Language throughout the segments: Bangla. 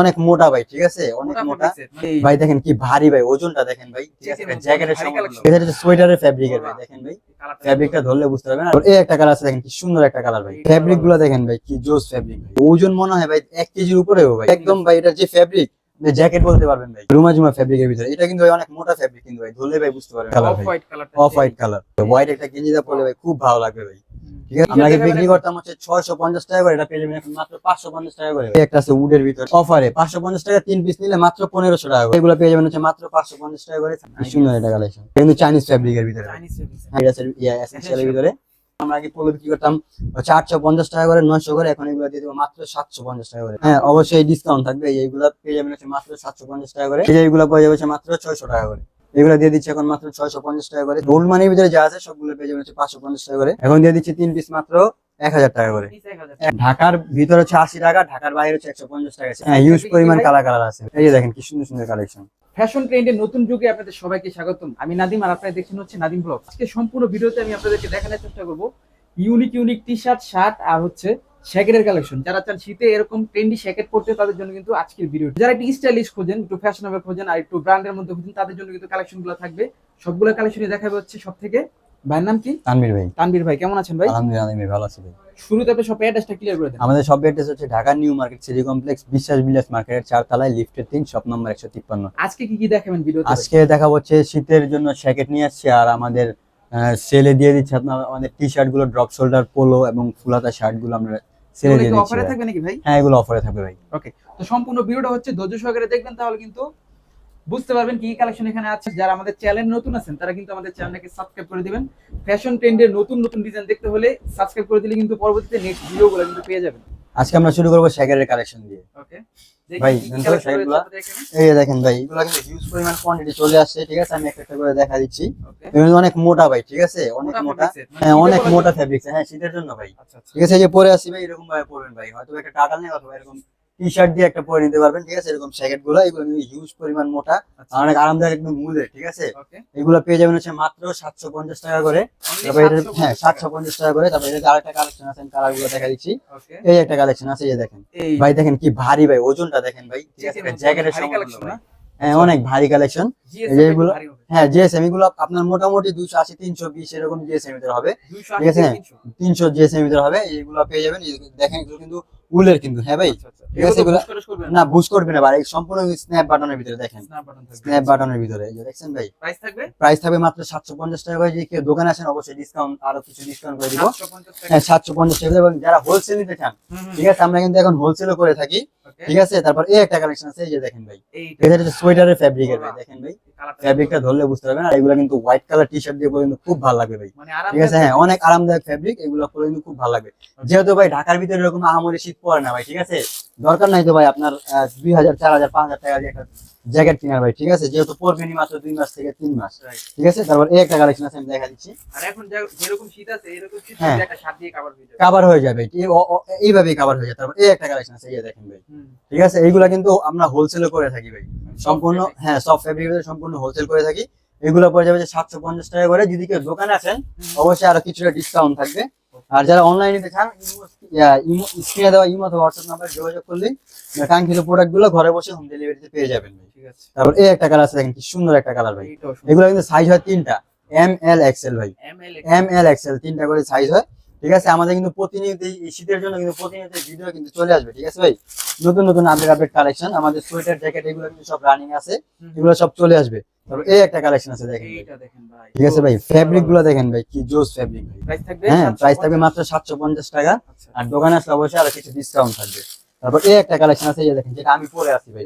অনেক মোটা ভাই ঠিক আছে? অনেক মোটা ভাই দেখেন কি ভারী ভাই ওজনটা দেখেন ভাই ঠিক আছে? জ্যাকেটের। এটা সোয়েটারের ফ্যাব্রিকের ভাই দেখেন ভাই। ফ্যাব্রিকটা ধরলে বুঝতে পারবেন। আর এই একটা কালার আছে দেখেন কি সুন্দর একটা কালার ভাই। ফ্যাব্রিকগুলো দেখেন ভাই কি জোস ফ্যাব্রিক ওজন মনে হয় ভাই এক কেজির উপরেও ভাই। একদম ভাই এটার যে ফ্যাব্রিক জ্যাকেট বলতে পারবেন ভাই। রুমা জুমা ফ্যাব্রিকের ভিতরে। এটা কিন্তু অনেক মোটা ফ্যাব্রিক কিন্তু ভাই ধরলে ভাই বুঝতে পারবেন colour off white off white colour white একটা পরলে ভাই খুব ভালো লাগবে ভাই। আমরা আগে বিক্রি করতাম হচ্ছে ছয়শো পঞ্চাশ টাকা করে এটা পেয়ে যাবেন এখন মাত্র পাঁচশো পঞ্চাশ টাকা করে। একটা আছে উডের ভিতর। অফারে পাঁচশো পঞ্চাশ টাকা তিন পিস নিলে মাত্র পনেরোশো টাকা করে। এগুলো পেয়ে যাবেন হচ্ছে মাত্র পাঁচশো পঞ্চাশ টাকা করে। সুন্দর এটা কালেকশন কিন্তু চাইনিজ ফ্যাব্রিকের ভিতরে। আমরা আগে পোলো বিক্রি করতাম আটশো পঞ্চাশ টাকা করে নয়শো করে এখন এগুলো দিয়ে দেবো মাত্র সাতশো পঞ্চাশ টাকা করে। হ্যাঁ অবশ্যই ডিসকাউন্ট থাকবে। এইগুলো পেয়ে যাবেন হচ্ছে মাত্র সাতশো পঞ্চাশ টাকা করে। যে এইগুলো পেয়ে যাবে মাত্র ছয়শো টাকা করে। এগুলো দিয়ে দিচ্ছে এখন মাত্র ছয়শো পঞ্চাশ টাকা করে। গোল্ড মানির ভিতরে যা আছে সবগুলো পেয়ে যাবেন হচ্ছে পাঁচশো পঞ্চাশ টাকা করে। এখন দিয়ে দিচ্ছে তিন পিস মাত্র এক হাজার টাকা করে। ঢাকার ভিতরে হচ্ছে আশি টাকা ঢাকার বাইরে হচ্ছে একশো পঞ্চাশ টাকা হ্যাঁ ইউজ পরিমাণ কালার কালার আছে। এই যে দেখেন কি সুন্দর সুন্দর কালেকশন ফ্যাশন ট্রেন্ডের নতুন যুগে আপনাদের সবাইকে স্বাগতম। আমি নাদিম আর আপনারা দেখছেন হচ্ছে নাদিম ব্লগ আজকে সম্পূর্ণ ভিডিওতে আমি আপনাদেরকে দেখানোর চেষ্টা করব। Unique unique T shirt shirt আর হচ্ছে শ্যাকেটের কালেকশন। যারা চান শীতে এরকম ট্রেন্ডি শ্যাকেট পড়তে তাদের জন্য কিন্তু আজকের ভিডিও যারা একটু স্টাইলিশ খোঁজেন একটু ফ্যাশনেবল খোঁজেন আর একটু ব্র্যান্ডের মধ্যে খোঁজেন তাদের জন্য কিন্তু কালেকশনগুলো থাকবে। সবগুলো কালেকশনই দেখাবে হচ্ছে সব থেকে ভাইয়ের নাম কি? তানভীর ভাই। তানবীর ভাই কেমন আছেন ভাই? আলহামদুলিল্লাহ আমি ভালো আছি ভাই। শুরুতে আপনি সব অ্যাড্রেসটা ক্লিয়ার করে দেন। আমাদের সব অ্যাড্রেস হচ্ছে Dhaka new market city complex Biswas Bilas মার্কেটের চারতলায় লিফটের তিন শপ নম্বর একশো তিপ্পান্ন। আজকে কি কি দেখাবেন ভিডিওতে আজকে দেখা হচ্ছে শীতের জন্য জ্যাকেট নিয়ে আসছি আর আমাদের সেলে দিয়ে দিচ্ছে আপনার আমাদের টি শার্টগুলো ড্রপ শোল্ডার পোলো এবং ফুলাতা শার্টগুলো আমরা সেলে দিয়ে অফারে থাকবে নাকি ভাই? হ্যাঁ এগুলো অফারে থাকবে ভাই। তো সম্পূর্ণ ভিডিওটা হচ্ছে ধৈর্য সহকারে দেখবেন তাহলে কিন্তু বুঝতে পারবেন কি কালেকশন এখানে আছে। যারা আমাদের চ্যানেল নতুন আছেন তারা কিন্তু আমাদের চ্যানেলটাকে সাবস্ক্রাইব করে দিবেন। ফ্যাশন ট্রেন্ডের নতুন নতুন ডিজাইন দেখতে হলে সাবস্ক্রাইব করে দিলে কিন্তু পরবর্তীতে নেক্সট ভিডিওগুলো কিন্তু পেয়ে যাবেন। আজকে আমরা শুরু করব শ্যাকেটের কালেকশন দিয়ে। ওকে ভাই, এই দেখেন ভাই এগুলো কিন্তু হিউজ পরিমাণ কোয়ান্টিটি চলে আসছে ঠিক আছে? আমি একটা একটা করে দেখা দিচ্ছি। অনেক মোটা ভাই ঠিক আছে? অনেক মোটা হ্যাঁ অনেক মোটা ফ্যাব্রিক হ্যাঁ শীতের জন্য ভাই। আচ্ছা আচ্ছা। ঠিক আছে যে পরে আসি ভাই এরকম ভাবে পরবেন ভাই। হয়তো একটা টাটা নেই অথবা এরকম টি শার্ট দিয়ে একটা পরে নিতে পারবেন ঠিক আছে? এরকম জ্যাকেটগুলো এগুলো হিউজ পরিমাণ মোটা অনেক আরামদায়ক একদম ঠিক আছে? এগুলো পেয়ে যাবেন হচ্ছে মাত্র সাতশো পঞ্চাশ টাকা করে। হ্যাঁ সাতশো পঞ্চাশ টাকা করে। তারপর এটা আরেকটা কালেকশন আছে কালারগুলো দেখা দিচ্ছি। এই একটা কালেকশন আছে এই দেখেন। ভাই দেখেন কি ভারী ভাই ওজনটা দেখেন ভাই ঠিক আছে? জ্যাকেটের না? হ্যাঁ অনেক ভারী কালেকশন GSM যে এগুলো- ভারী হ্যাঁ জিএসএম এগুলো আপনার মোটামুটি দুইশো আশি তিনশো বিশ এরকম জিএসএম ভিতরে হবে। ঠিক আছে, থেকে 300 তিনশো জিএসএম ভিতরে হবে। এইগুলো পেয়ে যাবেন। দেখেন এগুলো কিন্তু উলের কিন্তু। হ্যাঁ ভাই। আচ্ছা, আচ্ছা। ঠিক আছে, এগুলো না বুঝ করবে না ভাই। সম্পূর্ণ স্ন্যাপ বাটনের ভিতরে দেখেন। স্ন্যাপ বাটনের ভিতরে। এই যে দেখছেন ভাই? প্রাইস থাকবে? প্রাইস থাকবে মাত্র সাতশো পঞ্চাশ টাকা। করে যে কেউ দোকানে আসেন অবশ্যই ডিসকাউন্ট আরও কিছু ডিসকাউন্ট করে দিব। 750 টাকা। হ্যাঁ সাতশো পঞ্চাশ টাকা। এবং যারা হোলসেল নিতে চান ঠিক আছে আমরা কিন্তু এখন হোলসেলও করে থাকি। ঠিক আছে? তারপর এই একটা কালেকশন আছে এই যে দেখেন ভাই। এটা হচ্ছে সোয়েটারের ফ্যাব্রিকের ভাই দেখেন ভাই। ফেব্রিকটা ফ্যাব্রিকটা ধরলে বুঝতে পারবেন আর এগুলা কিন্তু হোয়াইট কালার টি শার্ট দিয়ে পরে কিন্তু খুব ভালো লাগবে ভাই। মানে ঠিক আছে? হ্যাঁ অনেক আরামদায়ক। ফেব্রিক এগুলো পরে কিন্তু খুব ভালো লাগবে। যেহেতু ভাই ঢাকার ভিতরে এরকম আহামরি শীত পড়ে না ভাই ঠিক আছে? দরকার নাই তো ভাই আপনার দুই হাজার চার হাজার পাঁচ হাজার টাকা দিয়ে একটা জ্যাকেট কিনার ভাই ঠিক আছে? যেহেতু পরবেনই মাত্র দুই মাস থেকে তিন মাস ঠিক আছে? তারপর এই একটা কালেকশন আছে আমি দেখা দিচ্ছি। আর এখন যেরকম শীত আছে এরকম শীত হ্যাঁ। একটা শার্ট দিয়ে কভার হয়ে যাবে। কাভার হয়ে যাবে এইভাবেই কাভার হয়ে যায় তারপর এই একটা কালেকশন আছে এই দেখেন ভাই। ঠিক আছে? এইগুলা কিন্তু আমরা হোলসেলে করে থাকি ভাই। সম্পূর্ণ হ্যাঁ সব ফ্যাব্রিক সম্পূর্ণ হোলসেল করে থাকি। এগুলো পড়ে যাবে যে সাতশো পঞ্চাশ টাকা করে। যদি কেউ দোকানে আসেন অবশ্যই আরও কিছুটা ডিসকাউন্ট থাকবে। আর যারা অনলাইনে নিতে চান স্ক্রিনে দেওয়া ইমো অথবা হোয়াটসঅ্যাপ নাম্বার যোগাযোগ করলেই কাঙ্ক্ষিত প্রোডাক্টগুলো ঘরে বসে হোম ডেলিভারিতে পেয়ে যাবেন ভাই। ঠিক আছে। তারপর এই একটা কালার আছে দেখেন কি সুন্দর একটা কালার ভাই। এগুলো কিন্তু সাইজ হয় তিনটা এম এল এক্সেল ভাই। এম এল এক্সেল তিনটা করে সাইজ হয়। ঠিক আছে? আমাদের কিন্তু প্রতিনিয়ত এই শীতের জন্য কিন্তু প্রতিনিয়ত ভিডিও কিন্তু চলে আসবে ঠিক আছে ভাই? নতুন নতুন আপডেট আপডেট কালেকশন আমাদের সোয়েটার জ্যাকেট এগুলো কিন্তু সব রানিং আছে এগুলো সব চলে আসবে। তারপর এই একটা কালেকশন আছে দেখেন ভাই। এইটা দেখেন ভাই। ঠিক আছে ভাই? ফ্যাব্রিকগুলো দেখেন ভাই কি জোস থাকবে হ্যাঁ প্রাইস থাকবে মাত্র সাতশো পঞ্চাশ টাকা। আচ্ছা। আর দোকানে আসলে অবশ্যই আরও কিছু ডিসকাউন্ট থাকবে। তারপর এই একটা কালেকশন আছে দেখেন যেটা আমি পরে আছি ভাই?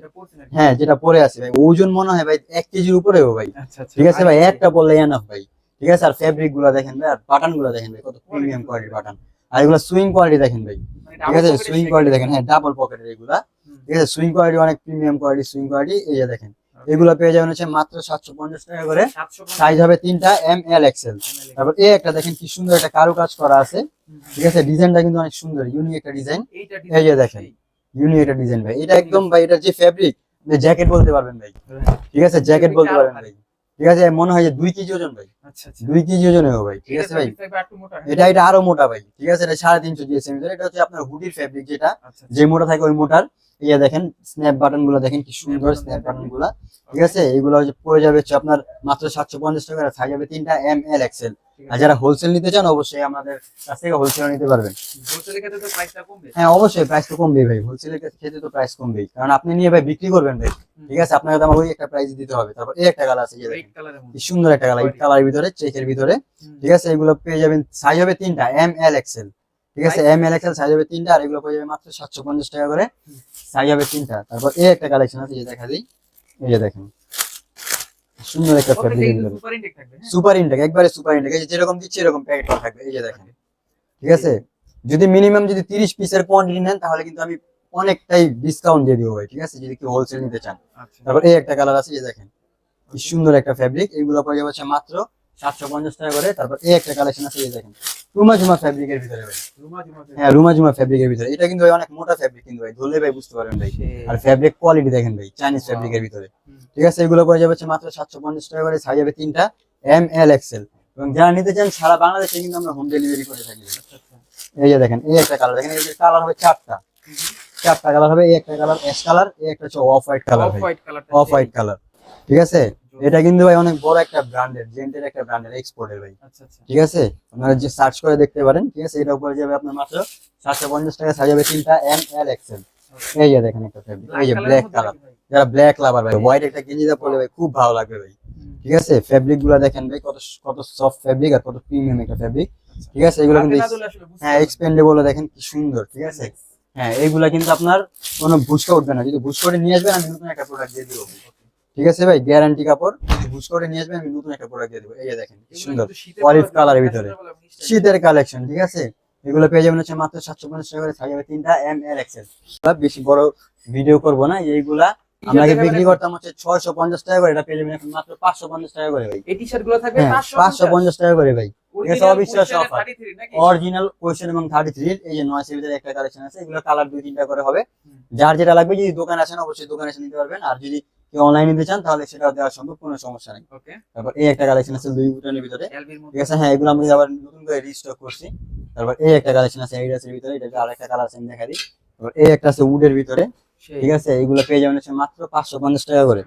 হ্যাঁ যেটা পরে আছি ভাই। ওজন মনে হয় ভাই এক কেজির উপরেও ভাই। আচ্ছা আচ্ছা। ঠিক আছে ভাই? একটা বললে এনাফ ভাই। ঠিক আছে? আর ফেব্রিকগুলো দেখেন ভাই আর বাটনগুলো দেখেন ভাই কত প্রিমিয়াম কোয়ালিটির বাটন আর এগুলো সুইং কোয়ালিটি দেখেন ভাই। মানে ঠিক আছে? সুইং কোয়ালিটি দেখেন। হ্যাঁ ডাবল পকেটের এগুলা। ঠিক আছে? সুইং কোয়ালিটি অনেক প্রিমিয়াম কোয়ালিটি সুইং কোয়ালিটি এই যে দেখেন। এগুলো পেয়ে যাবেন হচ্ছে মাত্র সাতশো পঞ্চাশ টাকা করে। সাইজ হবে তিনটা এম এল এক্সেল তারপর এই একটা দেখেন কি সুন্দর একটা কারু কাজ করা আছে। ঠিক আছে? ডিজাইনটা কিন্তু অনেক সুন্দর ইউনিক একটা ডিজাইন। এই যে দেখেন। ইউনিক একটা ডিজাইন ভাই। এটা একদম ভাই এটা যে ফ্যাব্রিক জ্যাকেট বলতে পারবেন ভাই। ঠিক আছে? জ্যাকেট বলতে পারবেন ভাই। ঠিক আছে? মনে হয় যে দুই কেজি ওজন ভাই। আচ্ছা আচ্ছা। দুই কেজি ওজনেও ভাই ঠিক আছে ভাই? এটা এটা আরও মোটা ভাই ঠিক আছে? এটা সাড়ে তিনশো জিএসএম এটা হচ্ছে আপনার হুডির ফেব্রিক যেটা আচ্ছা যে মোটা থাকে ওই মোটার। দেখেন স্ন্যাপ বাটনগুলো দেখেন কি সুন্দর স্ন্যাপ বাটনগুলা ঠিক আছে? এগুলো পড়ে যাবে হচ্ছে আপনার মাত্র সাতশো পঞ্চাশ টাকা থাকবে তিনটা এম এল এক্সেল আর যারা হোলসেল নিতে চান অবশ্যই আমাদের কাছ থেকে হোলসেল নিতে পারবেন। কমবে। হ্যাঁ অবশ্যই প্রাইস তো কমবেই ভাই। হোলসেলের ক্ষেত্রে তো প্রাইস কমবেই। কারণ আপনি নিয়ে ভাই বিক্রি করবেন ভাই। ঠিক আছে? আপনাকে তো আমার ওই একটা প্রাইস দিতে হবে। তারপর এই একটা কালার আছে সুন্দর একটা কালার কালারের ভিতরে চেকের ভিতরে। ঠিক আছে? এগুলো পেয়ে যাবেন সাইজ হবে তিনটা এম এল এক্সেল ঠিক আছে? এম এল এক্সেল সাইজ হবে তিনটা আর এগুলো পেয়ে যাবে মাত্র সাতশো পঞ্চাশ টাকা করে। সাইজ হবে তিনটা। তারপর এই একটা কালেকশন আছে দেখা দিই। এই যে দেখেন। সুন্দর একটা ফ্যাব্রিক সুপার ইনটেক থাকবে? সুপার ইনটেক একবারে সুপার ইনটেক এই যে যেরকম দিচ্ছে এরকম প্যাকেট করা থাকবে। এই যে দেখেন ঠিক আছে? যদি মিনিমাম যদি তিরিশ পিসের কোয়ান্টিটি নেন তাহলে কিন্তু আমি অনেকটাই ডিসকাউন্ট দিয়ে দিব ভাই ঠিক আছে? যদি কেউ হোলসেল নিতে চান। আচ্ছা। তারপর এই একটা কালার আছে এই যে দেখেন কি সুন্দর একটা ফ্যাব্রিক এইগুলো পড়ে যাচ্ছে মাত্র সাতশো পঞ্চাশ টাকা করে। তারপর এই একটা কালেকশন আছে এই দেখেন। রুমা ফ্যাব্রিকের ভিতরে ভাই। হ্যাঁ রুমা ফ্যাব্রিকের ভিতরে। এটা কিন্তু ভাই অনেক মোটা ফ্যাব্রিক কিন্তু ভাই ধরলে ভাই বুঝতে পারবেন ভাই। আর ফ্যাব্রিক কোয়ালিটি দেখেন ভাই চাইনিজ. ফ্যাব্রিকের ভিতরে। ঠিক আছে এগুলো পড়ে যাবে মাত্র সাতশো পঞ্চাশ টাকা করে সাইজ হবে তিনটা এম এল এক্সেল এবং যারা নিতে চান সারা বাংলাদেশে কিন্তু আমরা হোম ডেলিভারি করে থাকি। আচ্ছা আচ্ছা। এই যে দেখেন এই একটা কালার দেখেন এই যে কালার হবে চারটা। চারটা কালার হবে এই একটা কালার অ্যাশ কালার এই একটা হচ্ছে off white colour off white colour ঠিক আছে? এটা কিন্তু ভাই অনেক বড় একটা ব্র্যান্ডের জেন্টের একটা ব্র্যান্ডের এক্সপোর্টের ভাই। আচ্ছা আচ্ছা। ঠিক আছে? আপনারা যে সার্চ করে দেখতে পারেন ঠিক আছে? এটা উপরে যাবে আপনার মাত্র সাতশো পঞ্চাশ টাকা সাজাবে তিনটা এম এল এক্সেল এই যে দেখেন একটা এই যে ব্ল্যাক কালার যারা ব্ল্যাক লাভার ভাই হোয়াইট একটা গেঞ্জিদা পরলে ভাই খুব ভালো লাগবে ভাই। ঠিক আছে? ফেব্রিকগুলা দেখেন ভাই কত কত সফট ফেব্রিক আর কত প্রিমিয়াম একটা ফেব্রিক ঠিক আছে? এগুলো কিন্তু হ্যাঁ এক্সপেন্ডেবল দেখেন কি সুন্দর ঠিক আছে? হ্যাঁ এইগুলা কিন্তু আপনার কোনো ভুসকা উঠবে না। যদি ভুস করে নিয়ে আসবেন আমি নতুন একটা প্রোডাক্ট দিয়ে দেবো। ঠিক আছে ভাই? গ্যারান্টি কাপড়। যদি করে নিয়ে আসবেন আমি নতুন একটা প্রোডাক্ট দিয়ে দেবো। এই যে দেখেন সুন্দর। colour এর ভিতরে। শীতের কালেকশন ঠিক আছে? এগুলো পেয়ে যাবেন হচ্ছে মাত্র সাতশো পঞ্চাশ টাকা করে সাইজ হবে তিনটা এম এল এক্সেল বেশি বড় ভিডিও করব না এইগুলা আমরা আগে বিক্রি করতাম হচ্ছে ছয়শো পঞ্চাশ টাকা করে এটা পেয়ে যাবেন এখন মাত্র পাঁচশো পঞ্চাশ টাকা করে ভাই। এই টি-শার্টগুলো থাকবে হ্যাঁ পাঁচশো পঞ্চাশ। টাকা করে ভাই। Original সব বিশ্বাস Position এর offer। 33 নাকি? অরিজিনাল কোয়েশ্চেন এবং থার্টি থ্রি এই যে নয় ভিতরে একটা কালেকশন আছে এগুলো কালার দুই তিনটা করে হবে। যার যেটা লাগবে যদি দোকান আসেন অবশ্যই দোকানে এসে নিতে পারবেন। আর যদি কেউ অনলাইন নিতে চান তাহলে সেটা দেওয়া সম্ভব কোনো সমস্যা নেই। তারপর এই একটা কালেকশন আছে দুই বুটানের ভিতরে। এর। ঠিক আছে হ্যাঁ এগুলো আমি আবার নতুন করে রিস্টক করছি। তারপর এই একটা কালেকশন আছে এইডাসের ভিতরে এটা আর একটা কালার আছে দেখা দিই। তারপর এই একটা আছে উডের ভিতরে। ঠিক আছে এগুলো পেয়ে যাবেন হচ্ছে মাত্র পাঁচশো পঞ্চাশ টাকা করে।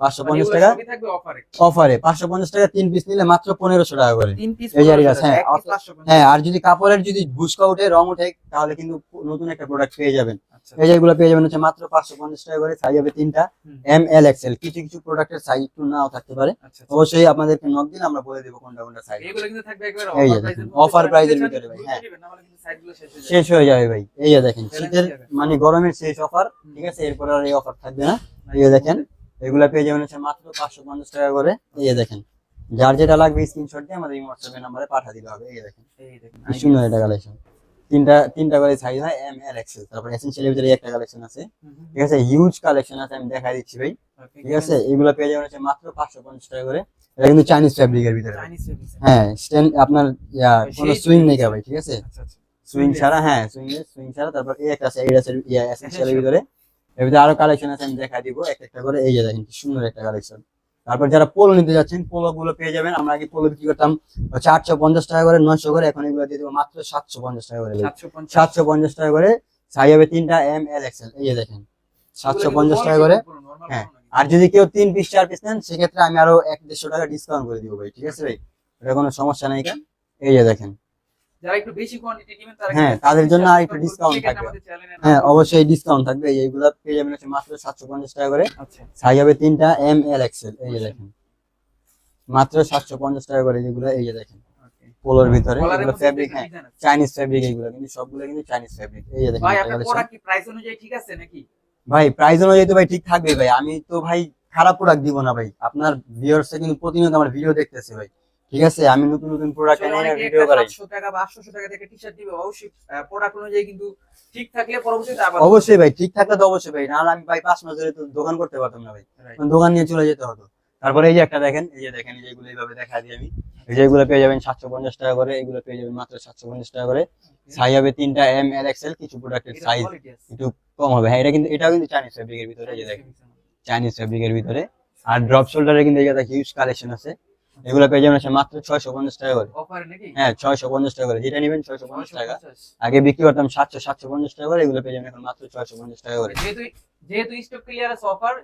পাঁচশো মানে পঞ্চাশ টাকা অফারে পাঁচশো পঞ্চাশ টাকা তিন পিস নিলে মাত্র পনেরোশো টাকা করে। হ্যাঁ, এক piece অফ- 550 হ্যাঁ আর যদি কাপড়ের যদি ভুসকা উঠে রং উঠে তাহলে কিন্তু নতুন একটা প্রোডাক্ট পেয়ে যাবেন। আচ্ছা, এই পেয়ে যাবেন হচ্ছে মাত্র পাঁচশো পঞ্চাশ টাকা করে সাইজ হবে তিনটা। এম এল এক্সেল কিছু কিছু প্রোডাক্টের সাইজ একটু নাও থাকতে পারে। আচ্ছা, আচ্ছা। অবশ্যই আপনাদেরকে নক দিন আমরা বলে দেবো কোনটা কোনটা সাইজ এই ভিতরে ভাই, হ্যাঁ। শেষ হয়ে যাবে। শেষ হয়ে যাবে ভাই। এই দেখেন শীতের মানে গরমের শেষ অফার ঠিক আছে? এরপর আর এই অফার থাকবে না। এই দেখেন এগুলা পেয়ে যাবেন হচ্ছে মাত্র পাঁচশো পঞ্চাশ টাকা করে। এই যে দেখেন যার যেটা লাগবে স্ক্রিনশট দিয়ে আমাদের হোয়াটসঅ্যাপ নাম্বারে পাঠা দিতে হবে। এই যে দেখেন এই দেখুন, কি সুন্দর একটা কালেকশন তিনটা তিনটা করে সাইজ হয় এম এল এক্সেল তারপর এসেনশিয়ালের ভিতরে একটা কালেকশন আছে। ঠিক আছে হিউজ কালেকশন আছে আমি দেখা দিচ্ছি ভাই। ঠিক আছে এগুলো পেয়ে যাবেন হচ্ছে মাত্র পাঁচশো পঞ্চাশ টাকা করে। এটা কিন্তু চাইনিজ ফ্যাব্রিকের ভিতরে। হ্যাঁ স্ট্যান্ড আপনার কোনো সুইং নেই ভাই ঠিক আছে? আচ্ছা, আচ্ছা। সুইং ছাড়া হ্যাঁ সুইং সুইং ছাড়া। তারপর এই একটা আছে ইয়া এসেনশিয়ালের ভিতরে। এর ভিতরে আরও কালেকশন আছে আমি দেখা দিব। এক একটা করে এই যে দেখেন কি সুন্দর একটা কালেকশন তারপর যারা পোলো নিতে যাচ্ছেন পোলো গুলো পেয়ে যাবেন। আমরা আগে পোলো বিক্রি করতাম চারশো পঞ্চাশ টাকা করে নয়শো করে এখন এগুলো দিয়ে দেবো মাত্র সাতশো পঞ্চাশ টাকা করে। সাতশো পঞ্চাশ। টাকা করে সাইজ হবে তিনটা এম এল এক্সেল এই যে দেখেন সাতশো পঞ্চাশ টাকা করে। হ্যাঁ। আর যদি কেউ তিন পিস চার পিস নেন সেক্ষেত্রে আমি আরও এক দেড়শো টাকা ডিসকাউন্ট করে দিব ভাই ঠিক আছে ভাই? এটা কোনো সমস্যা নাই। কেন এই যে দেখেন যারা একটু বেশি কোয়ান্টিটি নেবেন তারা হ্যাঁ, তাদের জন্য আর একটু সেক্ষেত্রে থাকবে। হ্যাঁ অবশ্যই ডিসকাউন্ট থাকবে। এইগুলা পেয়ে যাবেন হচ্ছে মাত্র সাতশো পঞ্চাশ টাকা করে। আচ্ছা। সাইজ হবে তিনটা এম এল এক্সেল এই যে দেখেন। মাত্র সাতশো পঞ্চাশ টাকা করে যেগুলো এই যে দেখেন। পোলোর ভিতরে এগুলো হ্যাঁ চাইনিজ ফ্যাব্রিক এগুলো কিন্তু সবগুলো কিন্তু চাইনিজ ফ্যাব্রিক এই যে দেখেন। ভাই একটা আপনার প্রোডাক্ট কি প্রাইস অনুযায়ী ঠিক আছে নাকি? ভাই প্রাইস অনুযায়ী তো ভাই ঠিক থাকবে ভাই। আমি তো ভাই খারাপ প্রোডাক্ট দিব না ভাই। আপনার ভিউয়ার্স কিন্তু প্রতিনিয়ত আমার ভিডিও দেখতেছে ভাই। ঠিক আছে আমি নতুন নতুন প্রোডাক্ট এনে ভিডিও করাই 700 টাকা বা 800 টাকা থেকে টি-শার্ট দিবে অবশ্যই প্রোডাক্ট অনুযায়ী কিন্তু ঠিক থাকলে পরবর্তীতে আবার অবশ্যই ভাই ঠিক থাকলে তো অবশ্যই ভাই নাহলে আমি ভাই পাঁচ মাস ধরে তো দোকান করতে পারতাম না ভাই. দোকান নিয়ে চলে যেতে হতো। তারপরে এই যে একটা দেখেন এই যে দেখেন এই যে এগুলো এইভাবে দেখা দিই আমি। এই যে এগুলো পেয়ে যাবেন সাতশো পঞ্চাশ টাকা করে এগুলো পেয়ে যাবেন মাত্র সাতশো পঞ্চাশ টাকা করে। সাইজ হবে তিনটা এম এল এক্সেল কিছু প্রোডাক্টের সাইজ একটু কম হবে। হ্যাঁ এটা কিন্তু এটাও কিন্তু চাইনিজ ফ্যাব্রিকের ভিতরে এই যে দেখেন। চাইনিজ ফ্যাব্রিকের ভিতরে। আর ড্রপ শোল্ডারে কিন্তু এই এটা হিউজ কালেকশন আছে। এগুলো পেয়ে যাবেন মাত্র ছয়শো পঞ্চাশ টাকা করে। হ্যাঁ ছয়শো পঞ্চাশ টাকা করে। যেটা নেবেন ছয়শো পঞ্চাশ টাকা। 650 আগে বিক্রি করতাম সাতশো সাতশো পঞ্চাশ টাকা করে। এগুলো পেয়ে যাবেন এখন মাত্র ছয়শো পঞ্চাশ টাকা করে। যেহেতু স্টক ক্লিয়ারেন্স অফার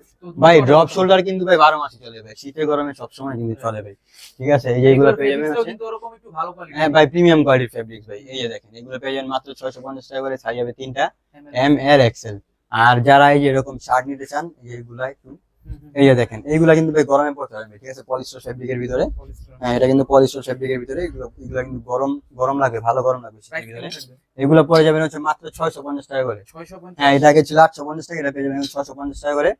ভাই ড্রপ শোল্ডার কিন্তু ভাই বারো মাসে চলে ভাই। শীতে গরমে সবসময় কিন্তু চলে ভাই। ঠিক আছে এই যে এগুলো পেয়ে যাবেন কিন্তু ওরকম একটু ভালো কোয়ালিটি হ্যাঁ ভাই প্রিমিয়াম কোয়ালিটির ফেব্রিক্স ভাই। এই যে দেখেন এগুলো পেয়ে যাবেন মাত্র ছয়শো পঞ্চাশ টাকা করে। সাইজ হবে তিনটা। এম এর এক্সেল আর যারা এই যে এরকম শার্ট নিতে চান এইগুলা একটু এই যে দেখেন এইগুলা কিন্তু গরমে পড়তে পারবে ঠিক আছে? পলিস্টার ফেব্রিকের ভিতরে। হ্যাঁ এটা কিন্তু পলিস্টার ফেব্রিকের ভিতরে এগুলো এগুলো কিন্তু গরম গরম লাগে ভালো গরম লাগবে এগুলো পড়ে যাবেন হচ্ছে মাত্র ছয়শো পঞ্চাশ টাকা করে। হ্যাঁ এটা আগে ছিল আটশো পঞ্চাশ টাকা এটা পেয়ে যাবেন ছয়শো পঞ্চাশ টাকা করে।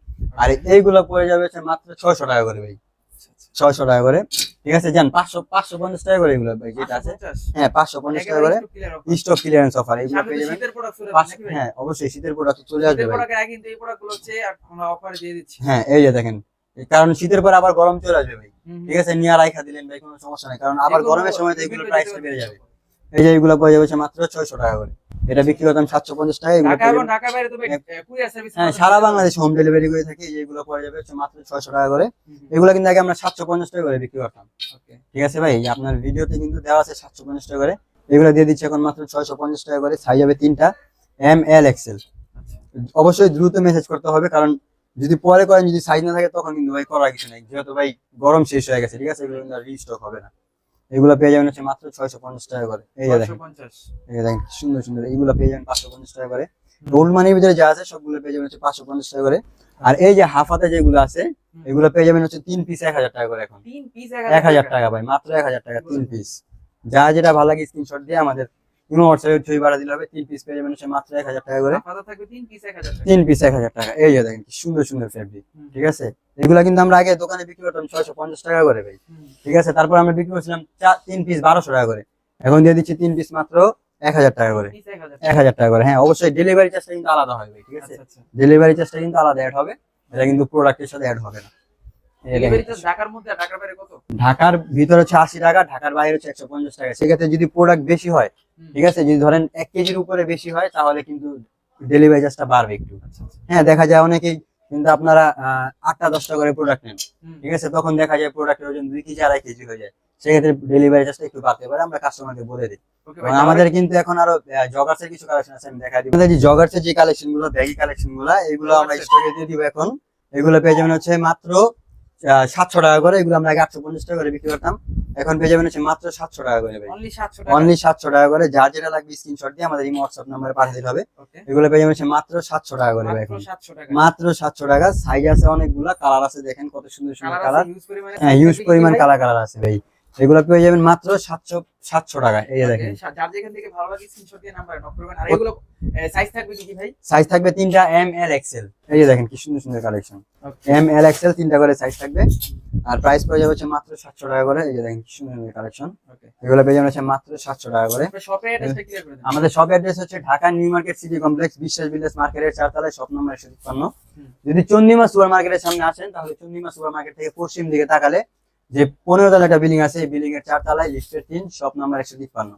আর এইগুলো পড়ে যাবে হচ্ছে মাত্র ছয়শো টাকা করে ভাই। ছয়শো টাকা করে। ঠিক আছে যান পাঁচশো পাঁচশো পঞ্চাশ টাকা করে এগুলো ভাই যেটা আছে। হ্যাঁ পাঁচশো পঞ্চাশ টাকা করে স্টক ক্লিয়ারেন্স অফার এগুলো পেয়ে যাবেন। হ্যাঁ অবশ্যই শীতের প্রোডাক্ট চলে আসবে হ্যাঁ এই যে দেখেন কারণ শীতের পর আবার গরম চলে আসবে ভাই। ঠিক আছে নিয়ে রাইখা দিলেন ভাই কোনো সমস্যা নাই। কারণ আবার গরমের সময় তো এগুলো প্রাইস বেড়ে যাবে। এই যে এগুলো পড়ে যাবে মাত্র ছয়শো টাকা করে। এটা বিক্রি করতাম সাতশো পঞ্চাশ টাকা সার্ভিস হ্যাঁ সারা বাংলাদেশে হোম ডেলিভারি করে থাকি যেগুলো পড়ে যাবে মাত্র ছয়শো টাকা করে। এগুলো কিন্তু আগে আমরা সাতশো পঞ্চাশ টাকা করে বিক্রি করতাম। ঠিক আছে ভাই? আপনার ভিডিওতে কিন্তু দেওয়া আছে সাতশো পঞ্চাশ টাকা করে। এগুলো দিয়ে দিচ্ছে এখন মাত্র ছয়শো পঞ্চাশ টাকা করে। সাইজ হবে তিনটা। এম এল এক্সেল অবশ্যই দ্রুত মেসেজ করতে হবে কারণ যদি পরে করেন যদি সাইজ না থাকে তখন কিন্তু ভাই করার কিছু নেই। যেহেতু ভাই গরম শেষ হয়ে গেছে ঠিক আছে? এগুলো কিন্তু রিস্টক হবে না। এগুলো পেয়ে যাবেন হচ্ছে মাত্র ছয়শো পঞ্চাশ টাকা করে। এই যে দেখেন। এই দেখেন সুন্দর সুন্দর। এইগুলো পেয়ে যাবেন পাঁচশো পঞ্চাশ টাকা করে। গোল্ড মানির ভিতরে যা আছে সবগুলো পেয়ে যাবেন হচ্ছে পাঁচশো পঞ্চাশ টাকা করে। আর এই যে হাফ হাতে যেগুলো আছে এগুলো পেয়ে যাবেন হচ্ছে তিন পিস এক হাজার টাকা করে এখন। এক হাজার টাকা। ভাই মাত্র এক হাজার টাকা তিন পিস যা যেটা ভালো লাগে স্ক্রিনশট দিয়ে আমাদের ইমো হোয়াটসঅ্যাপে ছবি বাড়া দিলে হবে। তিন পিস পেয়ে যাবেন হচ্ছে মাত্র এক হাজার টাকা করে। তিন পিস এক হাজার টাকা। তিন পিস এক হাজার টাকা। এই যে দেখেন কি সুন্দর সুন্দর ফেব্রিক ঠিক আছে? এগুলা কিন্তু আমরা আগে দোকানে বিক্রি করতাম ছয়শো পঞ্চাশ টাকা করে ভাই। ঠিক আছে? তারপর আমরা বিক্রি করছিলাম তিন পিস বারোশো টাকা করে। এখন দিয়ে দিচ্ছি তিন পিস মাত্র এক হাজার টাকা করে। এক হাজার টাকা। করে। হ্যাঁ অবশ্যই ডেলিভারি চার্জটা কিন্তু আলাদা হবে ঠিক আছে? আচ্ছা আচ্ছা। ডেলিভারি চার্জটা কিন্তু আলাদা অ্যাড হবে। এটা কিন্তু প্রোডাক্টের সাথে অ্যাড হবে না। ডেলিভারি ঢাকার মধ্যে ঢাকার বাইরে কত? ঢাকার ভিতরে হচ্ছে আশি টাকা ঢাকার বাইরে হচ্ছে একশো পঞ্চাশ টাকা। সেক্ষেত্রে যদি প্রোডাক্ট বেশি হয় ঠিক আছে? যদি ধরেন এক কেজির উপরে বেশি হয় তাহলে কিন্তু ডেলিভারি চার্জটা বাড়বে একটু। আচ্ছা আচ্ছা। হ্যাঁ দেখা যায় অনেকেই কিন্তু আপনারা আটটা দশটা করে প্রোডাক্ট নেন। ঠিক আছে? তখন দেখা যায় প্রোডাক্টের ওজন দুই কেজি আড়াই কেজি হয়ে যায়। সেক্ষেত্রে ডেলিভারি চার্জটা একটু বাড়তে পারে। আমরা কাস্টমারকে বলে দিই। আমাদের কিন্তু এখন আরও জগার্সের কিছু কালেকশন আছে আমি দেখা দিই আমাদের যে জগার্সের যে কালেকশনগুলো ব্যাগি কালেকশনগুলো এগুলো আমরা স্টকে দিয়ে দিব এখন। এগুলো পেয়ে যাবেন হচ্ছে মাত্র সাতশো টাকা করে। এগুলো আমরা আগে আটশো পঞ্চাশ টাকা করে বিক্রি করতাম। এখন পেয়ে যাবেন হচ্ছে মাত্র সাতশো টাকা করে অনলি 700 টাকা। অনলি সাতশো টাকা করে। যার যেটা লাগবে স্ক্রিনশট দিয়ে আমাদের এই হোয়াটসঅ্যাপ নাম্বারে পাঠিয়ে দিতে হবে। এগুলো পেয়ে যাবেন হচ্ছে মাত্র সাতশো টাকা করে এখন। মাত্র সাতশো টাকা। সাইজ আছে অনেকগুলা। কালার আছে দেখেন কত সুন্দর সুন্দর কালার হ্যাঁ ইউজ পরিমাণ কালার কালার আছে ভাই। এগুলো পেয়ে যাবেন মাত্র সাতশো সাতশো টাকা। এই দেখেন। সাইজ থাকবে সাইজ থাকবে তিনটা এম এল এক্সেল এই যে দেখেন কি সুন্দর সুন্দর কালেকশন এম এল এক্সেল তিনটা করে সাইজ থাকবে। আর প্রাইস পড়ে যাবে হচ্ছে মাত্র সাতশো টাকা করে। এই যে দেখেন কি সুন্দর সুন্দর কালেকশন এগুলো পেয়ে যাবেন হচ্ছে মাত্র সাতশো টাকা করে। আমাদের শপ অ্যাড্রেস হচ্ছে Dhaka new market city complex Biswas বিলেজ মার্কেটের চারতলায় শপ নম্বর একশো তিপ্পান্ন। যদি চন্দিমা সুপার মার্কেটের সামনে আসেন তাহলে চন্দিমা সুপার মার্কেট থেকে পশ্চিম দিকে তাকালে যে পনেরো তলা একটা বিল্ডিং আছে, এই বিল্ডিং এর চার চারতলায় লিস্টের তিন, সব নাম্বার একশো তিপ্পান্ন।